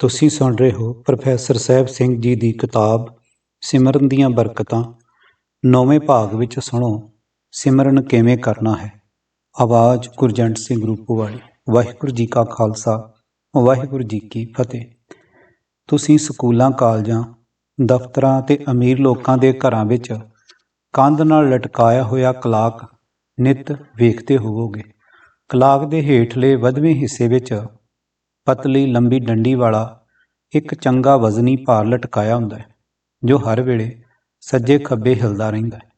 ਤੁਸੀਂ ਸੁਣ ਰਹੇ ਹੋ ਪ੍ਰੋਫੈਸਰ ਸਾਹਿਬ ਸਿੰਘ ਜੀ ਦੀ ਕਿਤਾਬ ਸਿਮਰਨ ਦੀਆਂ ਬਰਕਤਾਂ। ਨੌਵੇਂ ਭਾਗ ਵਿੱਚ ਸੁਣੋ, ਸਿਮਰਨ ਕਿਵੇਂ ਕਰਨਾ ਹੈ। ਆਵਾਜ਼ ਗੁਰਜੰਟ ਸਿੰਘ ਰੂਪੋਵਾਲੀ ਵਾਹਿਗੁਰੂ ਜੀ ਕਾ ਖਾਲਸਾ, ਵਾਹਿਗੁਰੂ ਜੀ ਕੀ ਫਤਿਹ। ਤੁਸੀਂ ਸਕੂਲਾਂ, ਕਾਲਜਾਂ, ਦਫ਼ਤਰਾਂ ਤੇ ਅਮੀਰ ਲੋਕਾਂ ਦੇ ਘਰਾਂ ਵਿੱਚ ਕੰਧ ਨਾਲ ਲਟਕਾਇਆ ਹੋਇਆ ਕਲਾਕ ਨਿਤ ਵੇਖਦੇ ਹੋਵੋਗੇ। ਕਲਾਕ ਦੇ ਹੇਠਲੇ ਵਧਵੇਂ ਹਿੱਸੇ ਵਿੱਚ ਪਤਲੀ ਲੰਬੀ ਡੰਡੀ ਵਾਲਾ ਇੱਕ ਚੰਗਾ ਵਜ਼ਨੀ ਭਾਰ ਲਟਕਾਇਆ ਹੁੰਦਾ ਹੈ, ਜੋ ਹਰ ਵੇਲੇ ਸੱਜੇ ਖੱਬੇ ਹਿਲਦਾ ਰਹਿੰਦਾ ਹੈ।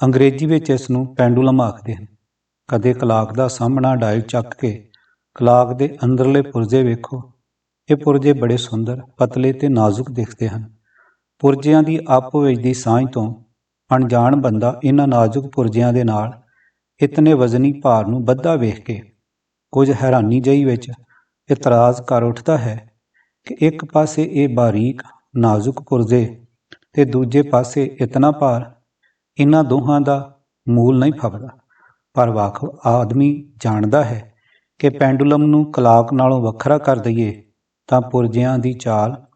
ਅੰਗਰੇਜ਼ੀ ਵਿੱਚ ਇਸ ਨੂੰ ਪੈਂਡੂਲਮ ਆਖਦੇ ਹਨ। ਕਦੇ ਕਲਾਕ ਦਾ ਸਾਹਮਣਾ ਡਾਇਲ ਚੱਕ ਕੇ ਕਲਾਕ ਦੇ ਅੰਦਰਲੇ ਪੁਰਜੇ ਵੇਖੋ। ਇਹ ਪੁਰਜੇ ਬੜੇ ਸੁੰਦਰ, ਪਤਲੇ ਤੇ ਨਾਜ਼ੁਕ ਦਿਖਦੇ ਹਨ। ਪੁਰਜਿਆਂ ਦੀ ਆਪੋ ਵਿੱਚ ਦੀ ਸਾਂਝ ਤੋਂ ਅਣਜਾਣ ਬੰਦਾ ਇਹਨਾਂ ਨਾਜ਼ੁਕ ਪੁਰਜਿਆਂ ਦੇ ਨਾਲ ਇਤਨੇ ਵਜ਼ਨੀ ਭਾਰ ਨੂੰ ਬੱਧਾ ਵੇਖ ਕੇ ਕੁਝ ਹੈਰਾਨੀ ਜਈ ਵਿੱਚ ਇਤਰਾਜ਼ ਕਰ ਉੱਠਦਾ ਹੈ ਕਿ ਇੱਕ ਪਾਸੇ ਇਹ ਬਾਰੀਕ, ਨਾਜ਼ੁਕ ਪੁਰਜ਼ੇ ਤੇ ਦੂਜੇ ਪਾਸੇ ਇਤਨਾ ਭਾਰ ਇਹਨਾਂ ਦੋਹਾਂ ਦਾ ਮੂਲ ਨਹੀਂ ਫੱਬਦਾ। ਪਰ ਵਾਕ ਆਦਮੀ ਜਾਣਦਾ ਹੈ ਕਿ ਪੈਂਡੂਲਮ ਨੂੰ ਕਲਾਕ ਨਾਲੋਂ ਵੱਖਰਾ ਕਰ ਦਈਏ ਤਾਂ ਪੁਰਜਿਆਂ ਦੀ ਚਾਲ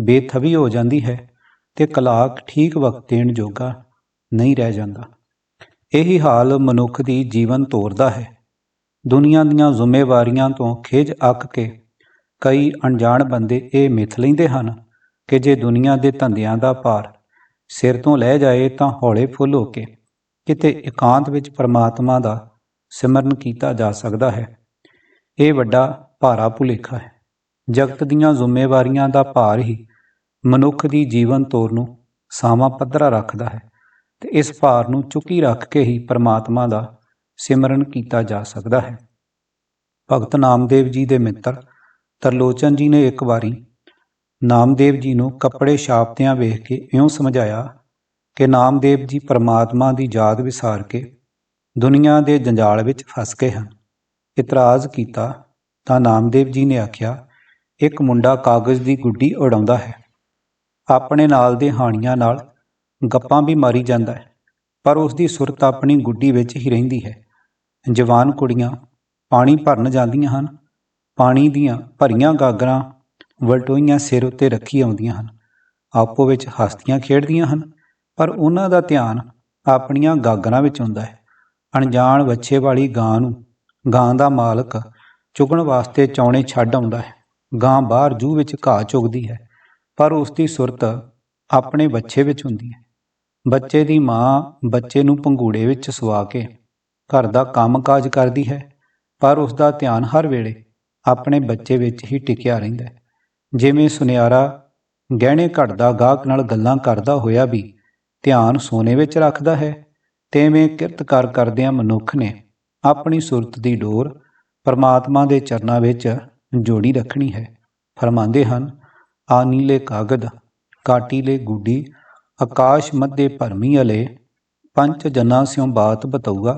ਬੇਥਵੀ ਹੋ ਜਾਂਦੀ ਹੈ ਤੇ ਕਲਾਕ ਠੀਕ ਵਕਤ ਦੇਣ ਜੋਗਾ ਨਹੀਂ ਰਹਿ ਜਾਂਦਾ। ਇਹੀ ਹਾਲ ਮਨੁੱਖ ਦੀ ਜੀਵਨ ਤੋਰਦਾ ਹੈ। ਦੁਨੀਆ ਦੀਆਂ ਜ਼ਿੰਮੇਵਾਰੀਆਂ ਤੋਂ ਖਿਜ ਅੱਕ ਕੇ ਕਈ ਅਣਜਾਣ ਬੰਦੇ ਇਹ ਮਿੱਥ ਲੈਂਦੇ ਹਨ ਕਿ ਜੇ ਦੁਨੀਆ ਦੇ ਧੰਦਿਆਂ ਦਾ ਭਾਰ ਸਿਰ ਤੋਂ ਲੈ ਜਾਏ ਤਾਂ ਹੌਲੇ ਫੁੱਲ ਹੋ ਕੇ ਕਿਤੇ ਇਕਾਂਤ ਵਿੱਚ ਪਰਮਾਤਮਾ ਦਾ ਸਿਮਰਨ ਕੀਤਾ ਜਾ ਸਕਦਾ ਹੈ। ਇਹ ਵੱਡਾ ਭਾਰਾ ਭੁਲੇਖਾ ਹੈ। ਜਗਤ ਦੀਆਂ ਜ਼ਿੰਮੇਵਾਰੀਆਂ ਦਾ ਭਾਰ ਹੀ ਮਨੁੱਖ ਦੀ ਜੀਵਨ ਤੋਰ ਨੂੰ ਸਾਵਾਂ ਪੱਧਰਾ ਰੱਖਦਾ ਹੈ ਤੇ ਇਸ ਭਾਰ ਨੂੰ ਚੁੱਕੀ ਰੱਖ ਕੇ ਹੀ ਪਰਮਾਤਮਾ ਦਾ ਸਿਮਰਨ ਕੀਤਾ ਜਾ ਸਕਦਾ ਹੈ। ਭਗਤ ਨਾਮਦੇਵ ਜੀ ਦੇ ਮਿੱਤਰ ਤਰਲੋਚਨ ਜੀ ਨੇ ਇੱਕ ਵਾਰੀ ਨਾਮਦੇਵ ਜੀ ਨੂੰ ਕੱਪੜੇ ਛਾਪਦਿਆਂ ਵੇਖ ਕੇ ਇਉਂ ਸਮਝਾਇਆ ਕਿ ਨਾਮਦੇਵ ਜੀ ਪਰਮਾਤਮਾ ਦੀ ਯਾਦ ਵਿਸਾਰ ਕੇ ਦੁਨੀਆ ਦੇ ਜੰਜਾਲ ਵਿੱਚ ਫਸ ਗਏ ਹਨ। ਇਤਰਾਜ਼ ਕੀਤਾ ਤਾਂ ਨਾਮਦੇਵ ਜੀ ਨੇ ਆਖਿਆ, ਇੱਕ ਮੁੰਡਾ ਕਾਗਜ਼ ਦੀ ਗੁੱਡੀ ਉਡਾਉਂਦਾ ਹੈ। ਆਪਣੇ ਨਾਲ ਦੇ ਹਾਣੀਆਂ ਨਾਲ ਗੱਪਾਂ ਵੀ ਮਾਰੀ ਜਾਂਦਾ ਹੈ। ਪਰ ਉਸ ਦੀ ਸੁਰਤ ਆਪਣੀ ਗੁੱਡੀ ਵਿੱਚ ਹੀ ਰਹਿੰਦੀ ਹੈ। ਜਵਾਨ ਕੁੜੀਆਂ ਪਾਣੀ ਭਰਨ ਜਾਂਦੀਆਂ ਹਨ। ਪਾਣੀ ਦੀਆਂ ਭਰੀਆਂ ਗਾਗਰਾਂ ਵਲਟੋਈਆਂ ਸਿਰ ਉੱਤੇ ਰੱਖੀ ਆਉਂਦੀਆਂ ਹਨ। ਆਪੋ ਵਿੱਚ ਹਸਤੀਆਂ ਖੇਡਦੀਆਂ ਹਨ, ਪਰ ਉਹਨਾਂ ਦਾ ਧਿਆਨ ਆਪਣੀਆਂ ਗਾਗਰਾਂ ਵਿੱਚ ਹੁੰਦਾ ਹੈ। ਅਣਜਾਣ ਵੱਛੇ ਵਾਲੀ ਗਾਂ ਨੂੰ ਗਾਂ ਦਾ ਮਾਲਕ ਚੁਗਣ ਵਾਸਤੇ ਚੌਣੇ ਛੱਡ ਆਉਂਦਾ ਹੈ। ਗਾਂ ਬਾਹਰ ਜੂ ਵਿੱਚ ਘਾਹ ਚੁਗਦੀ ਹੈ, ਪਰ ਉਸ ਦੀ ਸੁਰਤ ਆਪਣੇ ਵੱਛੇ ਵਿੱਚ ਹੁੰਦੀ ਹੈ। ਬੱਚੇ ਦੀ ਮਾਂ ਬੱਚੇ ਨੂੰ ਪੰਗੂੜੇ ਵਿੱਚ ਸਵਾ ਕੇ ਘਰ ਦਾ ਕੰਮਕਾਜ ਕਰਦੀ ਹੈ, ਪਰ ਉਸ ਦਾ ਧਿਆਨ ਹਰ ਵੇਲੇ ਆਪਣੇ ਬੱਚੇ ਵਿੱਚ ਹੀ ਟਿਕਿਆ ਰਹਿੰਦਾ ਹੈ। ਜਿਵੇਂ ਸੁਨਿਆਰਾ ਗਹਿਣੇ ਘੜਦਾ ਗਾਹਕ ਨਾਲ ਗੱਲਾਂ ਕਰਦਾ ਹੋਇਆ ਵੀ ਧਿਆਨ ਸੋਨੇ ਵਿੱਚ ਰੱਖਦਾ ਹੈ, ਤੇਵੇਂ ਕਿਰਤ ਕਰਦਿਆਂ ਮਨੁੱਖ ਨੇ ਆਪਣੀ ਸੁਰਤ ਦੀ ਡੋਰ ਪਰਮਾਤਮਾ ਦੇ ਚਰਨਾਂ ਵਿੱਚ ਜੋੜੀ ਰੱਖਣੀ ਹੈ। ਫਰਮਾਉਂਦੇ ਹਨ, ਆ ਨੀਲੇ ਕਾਗਦ ਕਾਟੀਲੇ ਗੁੱਡੀ ਆਕਾਸ਼ ਮੱਧੇ ਭਰਮੀ ਅਲੇ ਪੰਚ ਜਨਾਂ ਸਿਉ ਬਾਤ ਬਤਊਗਾ,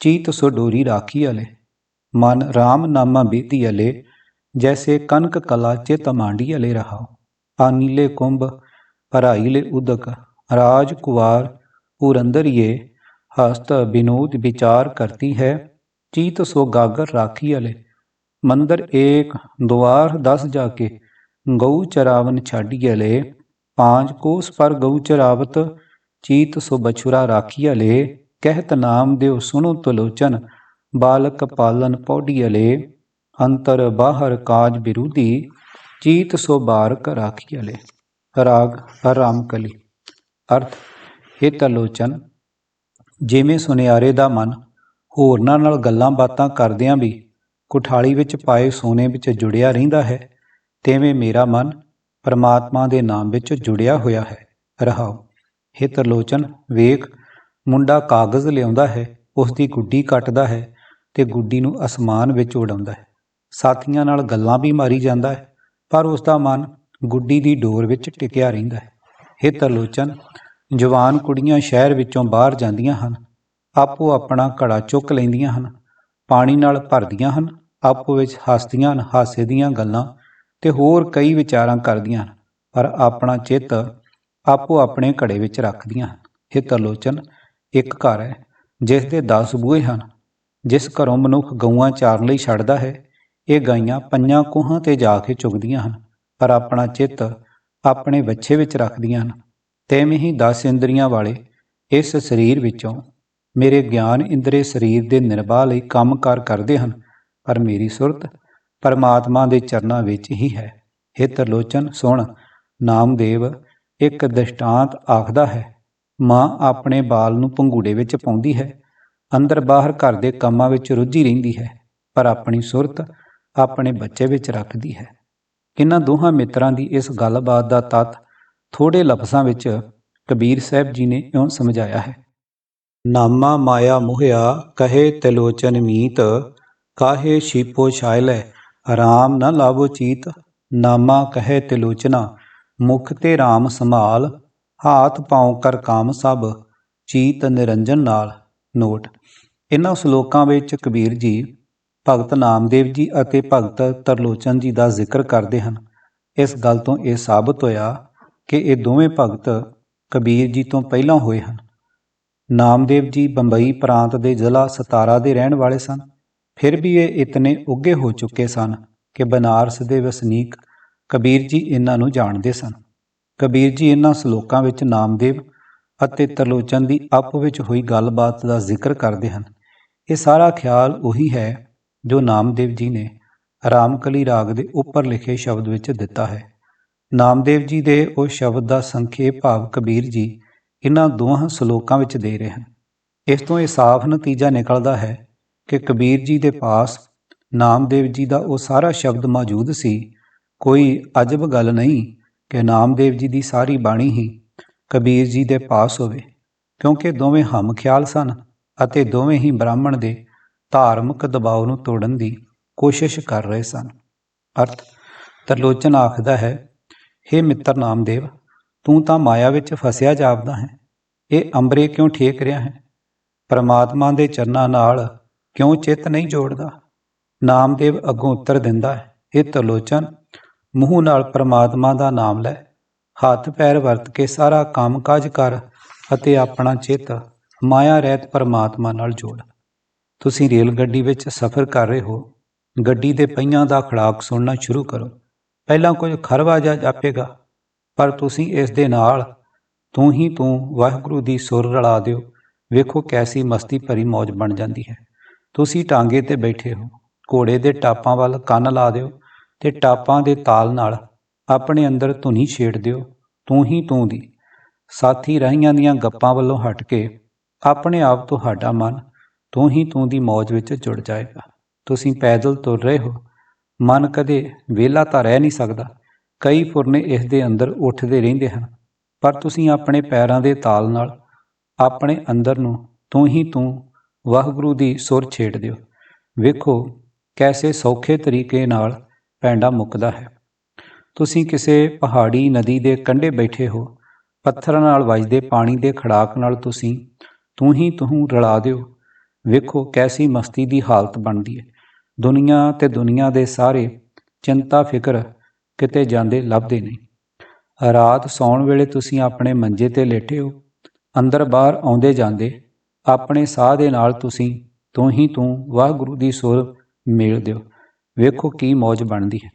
ਚੀਤ ਸੋ ਡੋਰੀ ਰਾਖੀ ਅਲੇ। ਮਨ RAM ਨਾਮਾ ਬੀਤੀ ਅਲੇ, ਜੈਸੇ ਕਨਕ ਕਲਾ ਚਿਤ ਮਾਂਡੀ ਅਲੇ ਰਹਾਓ ਆ ਨੀਲੇ ਕੁੰਭ, ਭਰਾਈਲੇ ਉਦਕ, ਰਾਜ ਕੁਵਾਰ ਪੁਰੰਦਰੀਏ ਹਸਤ ਬਿਨੋਦ ਵਿਚਾਰ ਕਰਤੀ ਹੈ, ਚੀਤ ਸੋ ਗਾਗਰ ਰਾਖੀ ਅਲੇ। ਮੰਦਰ ਏਕ, ਦੁਆਰ ਦਸ ਜਾ ਕੇ, ਗਊ ਚਰਾਵਨ ਛਾਡੀ ਅਲੇ। ਪਾਂਚ ਕੋਸ ਪਰ ਗਊ ਚਰਾਵਤ, ਚੀਤ ਸੋ ਬਛੁਰਾ ਰਾਖੀ ਅਲੇ। ਕਹਿਤ ਨਾਮ ਦਿਓ ਸੁਣੋ ਤਲੋਚਨ, ਬਾਲਕ ਪਾਲਨ ਪੌੜੀ ਅਲੇ। ਅੰਤਰ ਬਾਹਰ ਕਾਜ ਬਿਰੂਦੀ, ਚੀਤ ਸੋ ਬਾਰਕ ਰਾਖੀ ਅਲੇ। ਰਾਗ ਰਾਮਕਲੀ ਅਰਥ ਇਹ ਤਲੋਚਨ, ਜਿਵੇਂ ਸੁਨਿਆਰੇ ਦਾ ਮਨ, ਹੋਰਨਾਂ ਨਾਲ ਗੱਲਾਂ ਬਾਤਾਂ ਕਰਦਿਆਂ ਵੀ, ਕੁਠਾਲੀ ਵਿੱਚ ਪਾਏ ਸੋਨੇ ਵਿੱਚ ਜੁੜਿਆ ਰਹਿੰਦਾ ਹੈ, ਤੇਵੇਂ ਮੇਰਾ ਮਨ ਪਰਮਾਤਮਾ ਦੇ ਨਾਮ ਵਿੱਚ ਜੁੜਿਆ ਹੋਇਆ ਹੈ। ਰਹਾਓ। ਹੇ ਤਰਲੋਚਨ ਵੇਖ ਮੁੰਡਾ ਕਾਗਜ਼ ਲਿਆਉਂਦਾ ਹੈ ਉਸ ਦੀ ਗੁੱਡੀ ਕੱਟਦਾ ਹੈ ਤੇ ਗੁੱਡੀ ਨੂੰ ਅਸਮਾਨ ਵਿੱਚ ਉਡਾਉਂਦਾ ਹੈ। ਸਾਥੀਆਂ ਨਾਲ ਗੱਲਾਂ ਵੀ ਮਾਰੀ ਜਾਂਦਾ ਹੈ, ਪਰ ਉਸ ਦਾ ਮਨ ਗੁੱਡੀ ਦੀ ਡੋਰ ਵਿੱਚ ਟਿਕਿਆ ਰਹਿੰਦਾ ਹੈ। हे ਤਰਲੋਚਨ ਜਵਾਨ ਕੁੜੀਆਂ ਸ਼ਹਿਰ ਵਿੱਚੋਂ ਬਾਹਰ ਜਾਂਦੀਆਂ ਹਨ, ਆਪੋ ਆਪਣਾ ਘੜਾ ਚੁੱਕ ਲੈਂਦੀਆਂ ਹਨ, ਪਾਣੀ ਨਾਲ ਭਰਦੀਆਂ ਹਨ, ਆਪੋ ਵਿੱਚ ਹੱਸਦੀਆਂ ਹਨ, ਹਾਸੇ ਦੀਆਂ ਗੱਲਾਂ ਤੇ ਹੋਰ ਕਈ ਵਿਚਾਰਾਂ ਕਰਦੀਆਂ ਹਨ, ਪਰ ਆਪਣਾ ਚਿੱਤ ਆਪੋ ਆਪਣੇ ਘੜੇ ਵਿੱਚ ਰੱਖਦੀਆਂ ਹਨ। ਇਹ ਤਰਲੋਚਨ ਇੱਕ ਘਰ ਹੈ, ਜਿਸ ਦੇ 10 ਬੂਹੇ ਹਨ, ਜਿਸ ਘਰੋਂ ਮਨੁੱਖ ਗਊਆਂ ਚਾਰਨ ਲਈ ਛੱਡਦਾ ਹੈ। ਇਹ ਗਾਈਆਂ ਪੰਜਾਂ ਕੋਹਾਂ ਤੇ ਜਾ ਕੇ ਚੁਗਦੀਆਂ ਹਨ, ਪਰ ਆਪਣਾ ਚਿੱਤ ਆਪਣੇ ਬੱਚੇ ਵਿੱਚ ਰੱਖਦੀਆਂ ਹਨ। ਤੈਵੇਂ ਹੀ 10 ਇੰਦਰੀਆਂ ਵਾਲੇ ਇਸ ਸਰੀਰ ਵਿੱਚੋਂ ਮੇਰੇ ਗਿਆਨ ਇੰਦਰੇ ਸਰੀਰ ਦੇ ਨਿਰਵਾਹ ਲਈ ਕੰਮ ਕੰਮਕਾਰ ਕਰਦੇ ਹਨ, ਪਰ ਮੇਰੀ ਸੁਰਤ ਪਰਮਾਤਮਾ ਦੇ ਚਰਨਾਂ ਵਿੱਚ ਹੀ ਹੈ। ਇਹ ਤਰਲੋਚਨ ਸੁਣ, ਨਾਮਦੇਵ ਇੱਕ ਦ੍ਰਿਸ਼ਟਾਂਤ ਆਖਦਾ ਹੈ, ਮਾਂ ਆਪਣੇ ਬਾਲ ਨੂੰ ਪੰਗੂੜੇ ਵਿੱਚ ਪਾਉਂਦੀ ਹੈ, ਅੰਦਰ ਬਾਹਰ ਘਰ ਦੇ ਕੰਮਾਂ ਵਿੱਚ ਰੁੱਝੀ ਰਹਿੰਦੀ ਹੈ, ਪਰ ਆਪਣੀ ਸੁਰਤ ਆਪਣੇ ਬੱਚੇ ਵਿੱਚ ਰੱਖਦੀ ਹੈ। ਇਹਨਾਂ ਦੋਹਾਂ ਮਿੱਤਰਾਂ ਦੀ ਇਸ ਗੱਲਬਾਤ ਦਾ ਤੱਤ ਥੋੜੇ ਲਫ਼ਜ਼ਾਂ ਵਿੱਚ ਕਬੀਰ ਸਾਹਿਬ ਜੀ ਨੇ ਇਉਂ ਸਮਝਾਇਆ ਹੈ। ਨਾਮਾ ਮਾਇਆ ਮੁਹਿਆ, ਕਹੇ ਤਿਲੋਚਨ ਮੀਤ, ਕਾਹੇ ਛੀਪੋ ਛਾਇਲੈ ਰਾਮ ਨ ਲਾਵੋ ਚੀਤ, ਨਾਮਾ ਕਹੇ ਤਿਲੋਚਨਾ, ਮੁਖ ਤੇ ਰਾਮ ਸੰਭਾਲ, ਹਾਥ ਪਾਉ ਕਰ ਕਾਮ ਸਭ, ਚੀਤ ਨਿਰੰਜਨ ਨਾਲ। ਨੋਟ। ਇਹਨਾਂ ਸ਼ਲੋਕਾਂ ਵਿੱਚ ਕਬੀਰ ਜੀ ਭਗਤ ਨਾਮਦੇਵ ਜੀ ਅਤੇ ਭਗਤ ਤਰਲੋਚਨ ਜੀ ਦਾ ਜ਼ਿਕਰ ਕਰਦੇ ਹਨ। ਇਸ ਗੱਲ ਤੋਂ ਇਹ ਸਾਬਤ ਹੋਇਆ ਕਿ ਇਹ ਦੋਵੇਂ ਭਗਤ ਕਬੀਰ ਜੀ ਤੋਂ ਪਹਿਲਾਂ ਹੋਏ ਹਨ। ਨਾਮਦੇਵ ਜੀ ਬੰਬਈ ਪ੍ਰਾਂਤ ਦੇ ਜ਼ਿਲ੍ਹਾ ਸਤਾਰਾ ਦੇ ਰਹਿਣ ਵਾਲੇ ਸਨ। ਫਿਰ ਵੀ ਇਹ ਇਤਨੇ ਉੱਗੇ ਹੋ ਚੁੱਕੇ ਸਨ ਕਿ ਬਨਾਰਸ ਦੇ ਵਸਨੀਕ ਕਬੀਰ ਜੀ ਇਹਨਾਂ ਨੂੰ ਜਾਣਦੇ ਸਨ। ਕਬੀਰ ਜੀ ਇਹਨਾਂ ਸ਼ਲੋਕਾਂ ਵਿੱਚ ਨਾਮਦੇਵ ਅਤੇ ਤਰਲੋਚਨ ਦੀ ਆਪੋ ਵਿੱਚ ਹੋਈ ਗੱਲਬਾਤ ਦਾ ਜ਼ਿਕਰ ਕਰਦੇ ਹਨ। ਇਹ ਸਾਰਾ ਖਿਆਲ ਉਹੀ ਹੈ ਜੋ ਨਾਮਦੇਵ ਜੀ ਨੇ ਰਾਮਕਲੀ ਰਾਗ ਦੇ ਉੱਪਰ ਲਿਖੇ ਸ਼ਬਦ ਵਿੱਚ ਦਿੱਤਾ ਹੈ। ਨਾਮਦੇਵ ਜੀ ਦੇ ਉਹ ਸ਼ਬਦ ਦਾ ਸੰਖੇਪ ਭਾਵ ਕਬੀਰ ਜੀ ਇਹਨਾਂ ਦੋਹਾਂ ਸ਼ਲੋਕਾਂ ਵਿੱਚ ਦੇ ਰਹੇ ਹਨ। ਇਸ ਤੋਂ ਇਹ ਸਾਫ਼ ਨਤੀਜਾ ਨਿਕਲਦਾ ਹੈ ਕਿ ਕਬੀਰ ਜੀ ਦੇ ਪਾਸ ਨਾਮਦੇਵ ਜੀ ਦਾ ਉਹ ਸਾਰਾ ਸ਼ਬਦ ਮੌਜੂਦ ਸੀ। ਕੋਈ ਅਜਬ ਗੱਲ ਨਹੀਂ ਕਿ ਨਾਮਦੇਵ ਜੀ ਦੀ ਸਾਰੀ ਬਾਣੀ ਹੀ ਕਬੀਰ ਜੀ ਦੇ ਪਾਸ ਹੋਵੇ, ਕਿਉਂਕਿ ਦੋਵੇਂ ਹਮ ਖਿਆਲ ਸਨ ਅਤੇ ਦੋਵੇਂ ਹੀ ਬ੍ਰਾਹਮਣ ਦੇ ਧਾਰਮਿਕ ਦਬਾਅ ਨੂੰ ਤੋੜਨ ਦੀ ਕੋਸ਼ਿਸ਼ ਕਰ ਰਹੇ ਸਨ। ਅਰਥ, ਤਰਲੋਚਨ ਆਖਦਾ ਹੈ हे ਮਿੱਤਰ ਨਾਮਦੇਵ, ਤੂੰ ਤਾਂ ਮਾਇਆ ਵਿੱਚ ਫਸਿਆ ਜਾਪਦਾ ਹੈ। ਇਹ ਅੰਬਰੇ ਕਿਉਂ ਠੇਕ ਰਿਹਾ ਹੈ? ਪਰਮਾਤਮਾ ਦੇ ਚਰਨਾਂ ਨਾਲ ਕਿਉਂ ਚਿੱਤ ਨਹੀਂ ਜੋੜਦਾ? ਨਾਮਦੇਵ ਅੱਗੋਂ ਉੱਤਰ ਦਿੰਦਾ ਹੈ ਇਹ ਤਲੋਚਨ, ਮੂੰਹ ਨਾਲ ਪਰਮਾਤਮਾ ਦਾ ਨਾਮ ਲੈ। ਹੱਥ ਪੈਰ ਵਰਤ ਕੇ ਸਾਰਾ ਕੰਮਕਾਜ ਕਰ ਅਤੇ ਆਪਣਾ ਚਿੱਤ ਮਾਇਆ ਰਹਿਤ ਪਰਮਾਤਮਾ ਨਾਲ ਜੋੜ। ਤੁਸੀਂ ਰੇਲ ਗੱਡੀ ਵਿੱਚ ਸਫ਼ਰ ਕਰ ਰਹੇ ਹੋ। ਗੱਡੀ ਦੇ ਪਹੀਆਂ ਦਾ ਖੜਾਕ ਸੁਣਨਾ ਸ਼ੁਰੂ ਕਰੋ। ਪਹਿਲਾਂ ਕੁਝ ਖਰਵਾ ਜਾ ਜਾਪੇਗਾ, ਪਰ ਤੁਸੀਂ ਇਸ ਦੇ ਨਾਲ ਤੂੰ ਹੀ ਤੂੰ ਵਾਹਿਗੁਰੂ ਦੀ ਸੁਰ ਰਲਾ ਦਿਓ। ਵੇਖੋ ਕੈਸੀ ਮਸਤੀ ਭਰੀ ਮौज ਬਣ ਜਾਂਦੀ ਹੈ। ਤੁਸੀਂ ਟਾਂਗੇ ਤੇ ਬੈਠੇ ਹੋ। ਘੋੜੇ ਦੇ ਟਾਪਾਂ ਵੱਲ ਕੰਨ ਲਾ ਦਿਓ ਤੇ ਟਾਪਾਂ ਦੇ ਤਾਲ ਨਾਲ ਆਪਣੇ ਅੰਦਰ ਧੁਨੀ ਛੇੜ ਦਿਓ। ਤੂੰ ਹੀ ਤੂੰ ਦੀ। ਸਾਥੀ ਰਹੀਆਂ ਦੀਆਂ ਗੱਪਾਂ ਵੱਲੋਂ ਹਟ ਕੇ ਆਪਣੇ ਆਪ ਤੁਹਾਡਾ ਮਨ ਤੂੰ ਹੀ ਤੂੰ ਦੀ ਮौज ਵਿੱਚ ਜੁੜ ਜਾਏਗਾ। ਤੁਸੀਂ ਪੈਦਲ ਤੁਰ ਰਹੇ ਹੋ। ਮਨ ਕਦੇ ਵਿਹਲਾ ਤਾਂ ਰਹਿ ਨਹੀਂ ਸਕਦਾ। ਕਈ ਫੁਰਨੇ ਇਸ ਦੇ ਅੰਦਰ ਉੱਠਦੇ ਰਹਿੰਦੇ ਹਨ। ਪਰ ਤੁਸੀਂ ਆਪਣੇ ਪੈਰਾਂ ਦੇ ਤਾਲ ਨਾਲ ਆਪਣੇ ਅੰਦਰ ਨੂੰ ਤੂੰ ਹੀ ਤੂੰ ਵਾਹਿਗੁਰੂ ਦੀ ਸੁਰ ਛੇੜ ਦਿਓ। ਵੇਖੋ, ਕੈਸੇ ਸੌਖੇ ਤਰੀਕੇ ਨਾਲ ਪੈਂਡਾ ਮੁੱਕਦਾ ਹੈ। ਤੁਸੀਂ ਕਿਸੇ ਪਹਾੜੀ ਨਦੀ ਦੇ ਕੰਢੇ ਬੈਠੇ ਹੋ, ਪੱਥਰਾਂ ਨਾਲ ਵੱਜਦੇ ਪਾਣੀ ਦੇ ਖੜਾਕ ਨਾਲ ਤੁਸੀਂ ਤੂੰ ਹੀ ਤੂੰ ਰਲਾ ਦਿਓ। ਵੇਖੋ, ਕੈਸੀ ਮਸਤੀ ਦੀ ਹਾਲਤ ਬਣਦੀ ਹੈ। ਦੁਨੀਆ ਤੇ ਦੁਨੀਆ ਦੇ ਸਾਰੇ ਚਿੰਤਾ ਫਿਕਰ ਕਿਤੇ ਜਾਂਦੇ ਲੱਭਦੇ ਨਹੀਂ। ਰਾਤ ਸੌਣ ਵੇਲੇ ਤੁਸੀਂ ਆਪਣੇ ਮੰਜੇ ਤੇ ਲੇਟੇ ਹੋ, ਅੰਦਰ ਬਾਹਰ ਆਉਂਦੇ ਜਾਂਦੇ ਆਪਣੇ ਸਾਹ ਦੇ ਨਾਲ ਤੁਸੀਂ, ਤੂੰ ਹੀ ਤੂੰ ਵਾਹਿਗੁਰੂ ਦੀ ਸੁਰ ਮੇਲ ਦਿਓ। ਵੇਖੋ ਕੀ ਮੌਜ ਬਣਦੀ ਹੈ।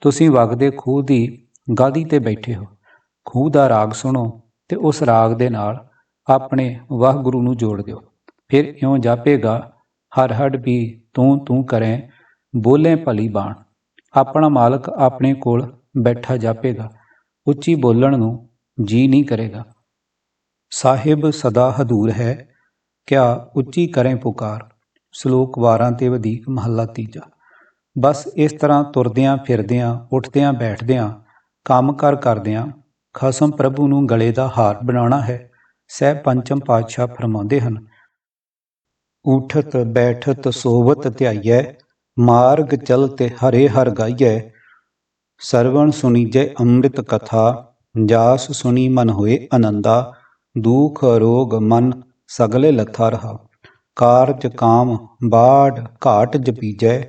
ਤੁਸੀਂ ਵਗਦੇ ਖੂਹ ਦੀ ਗਾਦੀ ਤੇ ਬੈਠੇ ਹੋ। ਖੂਹ ਦਾ ਰਾਗ ਸੁਣੋ ਤੇ ਉਸ ਰਾਗ ਦੇ ਨਾਲ ਆਪਣੇ ਵਾਹਿਗੁਰੂ ਨੂੰ ਜੋੜ ਦਿਓ। ਫਿਰ ਇਉਂ ਜਾਪੇਗਾ, ਹਰ ਹੜ ਵੀ ਤੂੰ ਤੂੰ ਕਰੇ, ਬੋਲੇ ਭਲੀ ਬਾਣ। ਆਪਣਾ ਮਾਲਕ ਆਪਣੇ ਕੋਲ ਬੈਠਾ ਜਾਪੇਗਾ। ਉੱਚੀ ਬੋਲਣ ਨੂੰ ਜੀ ਨਹੀਂ ਕਰੇਗਾ। ਸਾਹਿਬ ਸਦਾ ਹਦੂਰ ਹੈ। ਕਿਆ ਉੱਚੀ ਕਰੇ ਪੁਕਾਰ। ਸ਼ਲੋਕ 12 ਤੇ ਵਧੀਕ ਮਹੱਲਾ ਤੀਜਾ। ਬਸ ਇਸ ਤਰ੍ਹਾਂ ਤੁਰਦਿਆਂ ਫਿਰਦਿਆਂ, ਉੱਠਦਿਆਂ ਬੈਠਦਿਆਂ, ਕੰਮ ਕਰ ਕਰਦਿਆਂ, ਖਸਮ ਪ੍ਰਭੂ ਨੂੰ ਗਲੇ ਦਾ ਹਾਰ ਬਣਾਉਣਾ ਹੈ ਸਹਿ ਪੰਚਮ ਪਾਤਸ਼ਾਹ ਫਰਮਾਉਂਦੇ ਹਨ, ਉਠਤ, ਬੈਠਤ, ਸੋਵਤ ਧਿਆਈਐ, ਮਾਰਗ ਚਲਤੇ ਹਰੇ ਹਰ ਗਾਈਐ, ਸਰਵਣ ਸੁਣੀਜੈ ਅੰਮ੍ਰਿਤ ਕਥਾ, ਜਾਸ ਸੁਣੀ ਮਨ ਹੋਏ ਆਨੰਦਾ ਦੁਖ ਰੋਗ ਮਨ ਸਗਲੇ ਲੱਥਾ ਰਹਾ। ਕਾਰਜ ਕਾਮ ਬਾੜ ਘਾਟ ਜਪੀਜੈ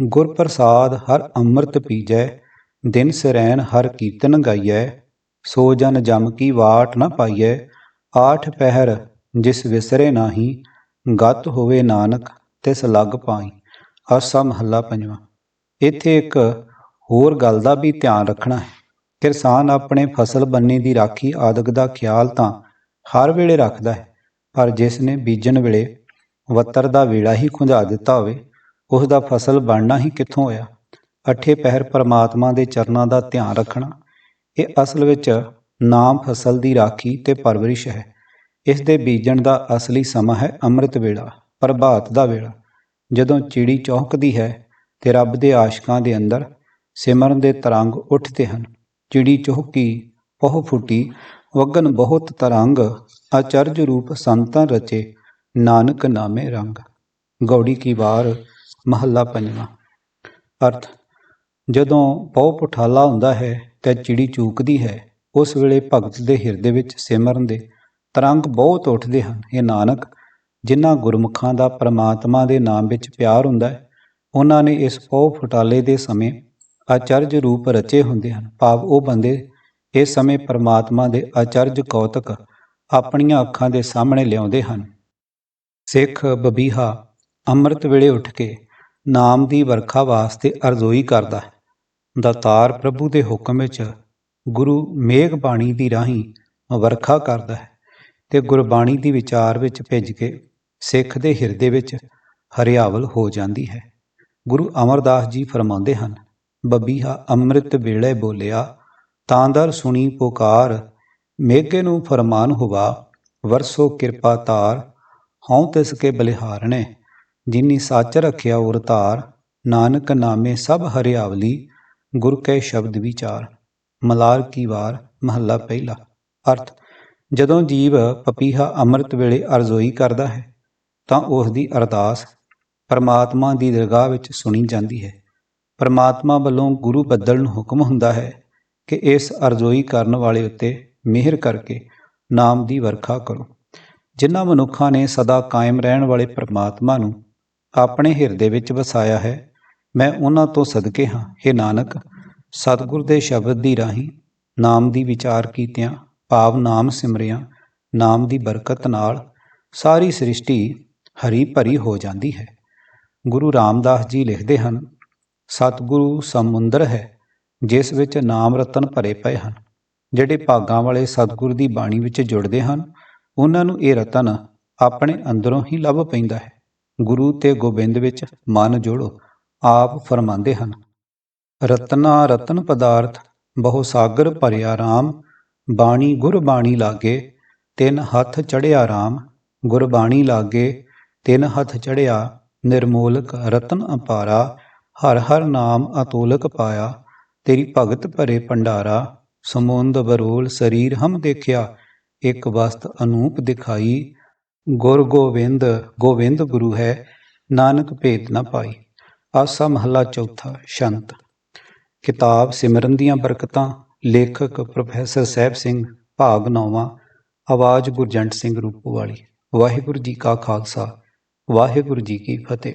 ਗੁਰ ਪ੍ਰਸਾਦ ਹਰ ਅੰਮ੍ਰਿਤ ਪੀਜੈ, ਦਿਨ ਸਰੈਨ ਹਰ ਕੀਰਤਨ ਗਾਈਐ, ਸੋ ਜਨ ਜਮ ਕੀ ਵਾਟ ਨਾ ਪਾਈਐ, ਆਠ ਪਹਿਰ ਜਿਸ ਵਿਸਰੇ ਨਾਹੀ, ਗਤ ਹੋਵੇ ਨਾਨਕ ਤਿਸ ਲਗ ਪਾਈ। ਅਸਾ ਮਹੱਲਾ ਪੰਜਵਾਂ। ਇੱਥੇ ਇੱਕ ਹੋਰ ਗੱਲ ਦਾ ਵੀ ਧਿਆਨ ਰੱਖਣਾ ਹੈ। ਕਿਸਾਨ ਆਪਣੇ ਫਸਲ ਬੰਨੇ ਦੀ ਰਾਖੀ ਆਦਿਕ ਦਾ ਖਿਆਲ ਤਾਂ ਹਰ ਵੇਲੇ ਰੱਖਦਾ ਹੈ। ਪਰ ਜਿਸ ਨੇ ਬੀਜਣ ਵੇਲੇ ਵੱਤਰ ਦਾ ਵੇਲਾ ਹੀ ਖੁੰਝਾ ਦਿੱਤਾ ਹੋਵੇ, ਉਸ ਦਾ ਫਸਲ ਬਣਨਾ ਹੀ ਕਿੱਥੋਂ ਹੋਇਆ? ਅਠੇ ਪਹਿਰ ਪਰਮਾਤਮਾ ਦੇ ਚਰਨਾਂ ਦਾ ਧਿਆਨ ਰੱਖਣਾ, ਇਹ ਅਸਲ ਵਿੱਚ ਨਾਮ ਫਸਲ ਦੀ ਰਾਖੀ ਤੇ ਪਰਵਰਿਸ਼ ਹੈ। ਇਸ ਦੇ ਬੀਜਣ ਦਾ ਅਸਲੀ ਸਮਾਂ ਹੈ ਅੰਮ੍ਰਿਤ ਵੇਲਾ, ਪ੍ਰਭਾਤ ਦਾ ਵੇਲਾ। ਜਦੋਂ ਚਿੜੀ ਚੌਂਕਦੀ ਹੈ ਤੇ ਰੱਬ ਦੇ ਆਸ਼ਿਕਾਂ ਦੇ ਅੰਦਰ ਸਿਮਰਨ ਦੇ ਤਰੰਗ ਉੱਠਦੇ ਹਨ, ਚਿੜੀ ਚੌਕੀ ਪਹੁ ਫੁੱਟੀ, ਵਗਨ ਬਹੁਤ ਤਰੰਗ ਅਚਰਜ ਰੂਪ ਸੰਤਾਂ ਰਚੇ, ਨਾਨਕ ਨਾਮੇ ਰੰਗ। ਗੌੜੀ ਕੀ ਵਾਰ, ਮਹੱਲਾ ਪੰਜਵਾਂ। ਅਰਥ, ਜਦੋਂ ਪਉ ਪੁਠਾਲਾ ਹੁੰਦਾ ਹੈ, ਤੇ ਚਿੜੀ ਚੂਕਦੀ ਹੈ, ਉਸ ਵੇਲੇ ਭਗਤ ਦੇ ਹਿਰਦੇ ਵਿੱਚ ਸਿਮਰਨ ਦੇ ਤਰੰਗ ਬਹੁਤ ਉੱਠਦੇ ਹਨ। ਇਹ ਨਾਨਕ, ਜਿਨ੍ਹਾਂ ਗੁਰਮੁਖਾਂ ਦਾ ਪ੍ਰਮਾਤਮਾ ਦੇ ਨਾਮ ਵਿੱਚ ਪਿਆਰ ਹੁੰਦਾ ਹੈ, ਉਹਨਾਂ ਨੇ ਇਸ ਪਉ ਫੁਟਾਲੇ ਦੇ ਸਮੇਂ ਆਚਰਜ ਰੂਪ ਰਚੇ ਹੁੰਦੇ ਹਨ। ਭਾਵ ਉਹ ਬੰਦੇ ਇਸ ਸਮੇਂ ਪਰਮਾਤਮਾ ਦੇ ਅਚਰਜ ਕੌਤਕ ਆਪਣੀਆਂ ਅੱਖਾਂ ਦੇ ਸਾਹਮਣੇ ਲਿਆਉਂਦੇ ਹਨ। ਸਿੱਖ ਬਬੀਹਾ ਅੰਮ੍ਰਿਤ ਵੇਲੇ ਉੱਠ ਕੇ ਨਾਮ ਦੀ ਵਰਖਾ ਵਾਸਤੇ ਅਰਜ਼ੋਈ ਕਰਦਾ ਹੈ। ਦਾਤਾਰ ਪ੍ਰਭੂ ਦੇ ਹੁਕਮ ਵਿੱਚ ਗੁਰੂ ਮੇਘ ਬਾਣੀ ਦੀ ਰਾਹੀਂ ਵਰਖਾ ਕਰਦਾ ਹੈ ਤੇ ਗੁਰਬਾਣੀ ਦੀ ਵਿਚਾਰ ਵਿੱਚ ਭਿੱਜ ਕੇ ਸਿੱਖ ਦੇ ਹਿਰਦੇ ਵਿੱਚ ਹਰਿਆਵਲ ਹੋ ਜਾਂਦੀ ਹੈ। ਗੁਰੂ ਅਮਰਦਾਸ ਜੀ ਫਰਮਾਉਂਦੇ ਹਨ, ਬਬੀਹਾ ਅੰਮ੍ਰਿਤ ਵੇਲੇ ਬੋਲਿਆ ਤਾਂਦਰ ਸੁਣੀ ਪੁਕਾਰ, ਮੇਘੇ ਨੂੰ ਫਰਮਾਨ ਹੁਆ, ਵਰਸੋ ਕਿਰਪਾ ਤਾਰ, ਹਉ ਤਿਸ ਕੇ ਬਲਿਹਾਰਣੇ, ਜਿਨੀ ਸੱਚ ਰਖਿਆ ਉਰ ਤਾਰ ਨਾਨਕ ਨਾਮੇ ਸਭ ਹਰਿਆਵਲੀ, ਗੁਰ ਕੈ ਸ਼ਬਦ ਵਿਚਾਰ, ਮਲਾਰ ਕੀ ਵਾਰ, ਮਹੱਲਾ ਪਹਿਲਾ। ਅਰਥ, ਜਦੋਂ ਜੀਵ ਪਪੀਹਾ ਅੰਮ੍ਰਿਤ ਵੇਲੇ ਅਰਜ਼ੋਈ ਕਰਦਾ ਹੈ, ਤਾਂ ਉਸ ਦੀ ਅਰਦਾਸ ਪਰਮਾਤਮਾ ਦੀ ਦਰਗਾਹ ਵਿੱਚ ਸੁਣੀ ਜਾਂਦੀ ਹੈ। ਪਰਮਾਤਮਾ ਵੱਲੋਂ ਗੁਰੂ ਬੱਦਲ ਨੂੰ ਹੁਕਮ ਹੁੰਦਾ ਹੈ ਕਿ ਇਸ ਅਰਜ਼ੋਈ ਕਰਨ ਵਾਲੇ ਉੱਤੇ ਮਿਹਰ ਕਰਕੇ ਨਾਮ ਦੀ ਵਰਖਾ ਕਰੋ। ਜਿਨ੍ਹਾਂ ਮਨੁੱਖਾਂ ਨੇ ਸਦਾ ਕਾਇਮ ਰਹਿਣ ਵਾਲੇ ਪਰਮਾਤਮਾ ਨੂੰ ਆਪਣੇ ਹਿਰਦੇ ਵਿੱਚ ਵਸਾਇਆ ਹੈ, ਮੈਂ ਉਹਨਾਂ ਤੋਂ ਸਦਕੇ ਹਾਂ। हे ਨਾਨਕ, ਸਤਿਗੁਰ ਦੇ ਸ਼ਬਦ ਦੀ ਰਾਹੀਂ ਨਾਮ ਦੀ ਵਿਚਾਰ ਕੀਤਿਆਂ, ਭਾਵ ਨਾਮ ਸਿਮਰਿਆਂ, ਨਾਮ ਦੀ ਬਰਕਤ ਨਾਲ ਸਾਰੀ ਸ੍ਰਿਸ਼ਟੀ ਹਰੀ ਭਰੀ ਹੋ ਜਾਂਦੀ ਹੈ। ਗੁਰੂ ਰਾਮਦਾਸ ਜੀ ਲਿਖਦੇ ਹਨ, ਸਤਿਗੁਰੂ ਸਮੁੰਦਰ ਹੈ ਜਿਸ ਵਿੱਚ ਨਾਮ ਰਤਨ ਭਰੇ ਪਏ ਹਨ, ਜਿਹੜੇ ਭਾਗਾਂ ਵਾਲੇ ਸਤਿਗੁਰ ਦੀ ਬਾਣੀ ਵਿੱਚ ਜੁੜਦੇ ਹਨ, ਉਹਨਾਂ ਨੂੰ ਇਹ ਰਤਨ ਆਪਣੇ ਅੰਦਰੋਂ ਹੀ ਲੱਭ ਪੈਂਦਾ ਹੈ। ਗੁਰੂ ਤੇ ਗੋਬਿੰਦ ਵਿੱਚ ਮਨ ਜੋੜੋ, ਆਪ ਫਰਮਾਉਂਦੇ ਹਨ, ਰਤਨਾ ਰਤਨ ਪਦਾਰਥ, ਬਹੁ ਸਾਗਰ ਭਰਿਆ ਰਾਮ, ਬਾਣੀ ਗੁਰਬਾਣੀ ਲਾਗੇ, ਤਿੰਨ ਹੱਥ ਚੜਿਆ ਰਾਮ, ਗੁਰਬਾਣੀ ਲਾਗੇ, ਤਿੰਨ ਹੱਥ ਚੜਿਆ ਨਿਰਮੋਲਕ ਰਤਨ ਅਪਾਰਾ, ਹਰ ਹਰ ਨਾਮ ਅਤੋਲਕ ਪਾਇਆ ਤੇਰੀ ਭਗਤ ਭਰੇ ਭੰਡਾਰਾ, ਸਮੁੰਦ ਬਰੋਲ ਸਰੀਰ ਹਮ ਦੇਖਿਆ, ਇੱਕ ਵਸਤ ਅਨੂਪ ਦਿਖਾਈ। ਗੁਰ ਗੋਬਿੰਦ ਗੋਬਿੰਦ ਗੁਰੂ ਹੈ, ਨਾਨਕ ਭੇਦ ਨਾ ਪਾਈ। ਆਸਾ ਮਹੱਲਾ ਚੌਥਾ, ਸ਼ੰਤ। ਕਿਤਾਬ ਸਿਮਰਨ ਦੀਆਂ ਬਰਕਤਾਂ, ਲੇਖਕ ਪ੍ਰੋਫੈਸਰ ਸਾਹਿਬ ਸਿੰਘ, ਭਾਗ ਨੌਵਾਂ, ਆਵਾਜ਼ ਗੁਰਜੰਟ ਸਿੰਘ ਰੂਪੋਵਾਲੀ। ਵਾਹਿਗੁਰੂ ਜੀ ਕਾ ਖਾਲਸਾ, ਵਾਹਿਗੁਰੂ ਜੀ ਕੀ ਫਤਿਹ।